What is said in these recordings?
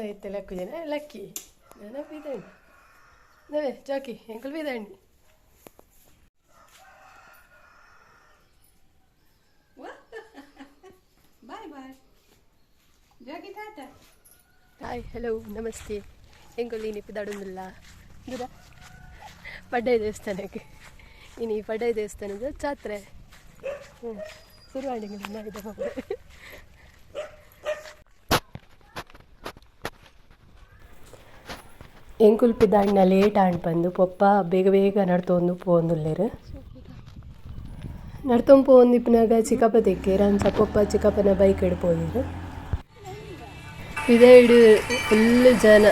ಐತೆ ಲಕ್ಕು ಜನ ಲಕ್ಕಿ ನಾನು ಬೀದಣ್ಣಿ ನವೇ ಚೌಕಿ ಎಂಕಲ್ ಹಾಯ್ ಹಲೋ ನಮಸ್ತೆ ಎಂಗೊಲ್ಲಿ ನೆಪಿದಾಡೋದಿಲ್ಲ ದೂರ ಪಡ್ಡಾಯ ದೇವಸ್ಥಾನಕ್ಕೆ ಇನ್ನು ಈ ದೇವಸ್ಥಾನದ ಜಾತ್ರೆ ಹ್ಞೂ ಶುರುವಾಣಿಗಳಿಂದ ಇದೆ ಮಗು ಮಗಳು ಎಂಕುಲ್ಪಿದಾಂಡ್ನ ಲೇಟ್ ಆಂಡ್ ಬಂದು ಪೊಪ್ಪ ಬೇಗ ಬೇಗ ನಡ್ತೊಂದು ಪೋಂದುಲ್ಲೇರು. ನಡ್ತೊಂದು ಇಪ್ಪನಾಗ ಚಿಕ್ಕಪ್ಪ ತೆಕ್ಕೇರ ಅಂಚ ಪೊಪ್ಪ ಚಿಕ್ಕಪ್ಪನ ಬೈಕ್ ಡ್ ಇದೇ ಇಡು ಫುಲ್ ಜನ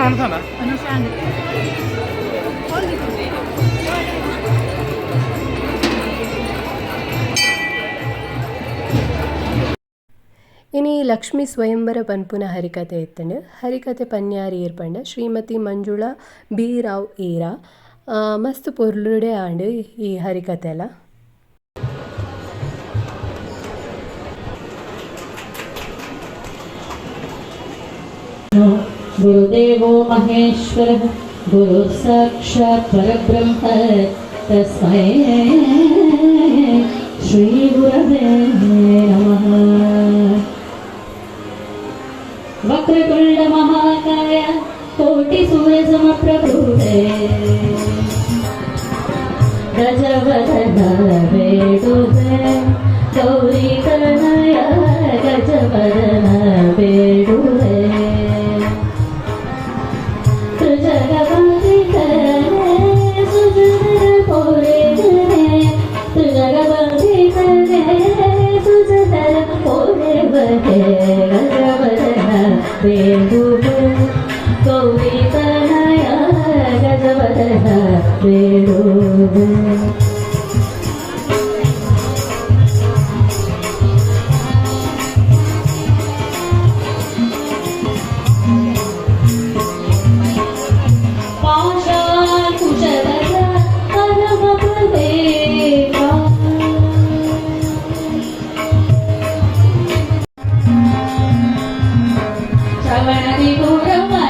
ಮನಸ್ಸು ಇನಿ ಲಕ್ಷ್ಮಿ ಸ್ವಯಂವರ ಪನ್ಪುನ ಹರಿಕತೆ ಇತ್ತಂಡು ಹರಿಕತೆ ಪನ್ಯಾರಿ ಏರ್ಪಂಡ ಶ್ರೀಮತಿ ಮಂಜುಳಾ ಬಿ ರಾವ್ ಈರ ಮಸ್ತ್ ಪೊರ್ಲುಡೆ ಆಂಡ್ ಈ ಹರಿಕತೆಲ गुरुदेवो महेश्वरः गुरुः साक्षात् परब्रह्म तस्मै श्रीगुरवे नमः। वक्रतुण्डमहाकाय कोटिसूर्यसमप्रभुवे गजवदन Thank you. 我想问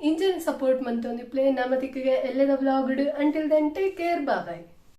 ಇಂಜಿನ್ ಸಪೋರ್ಟ್ ಮಂತೊಂದು ಪ್ಲೇ ನಮ್ಮ ದಿಕ್ಕಿಗೆ ಎಲ್ಲದ vlog until then take care bye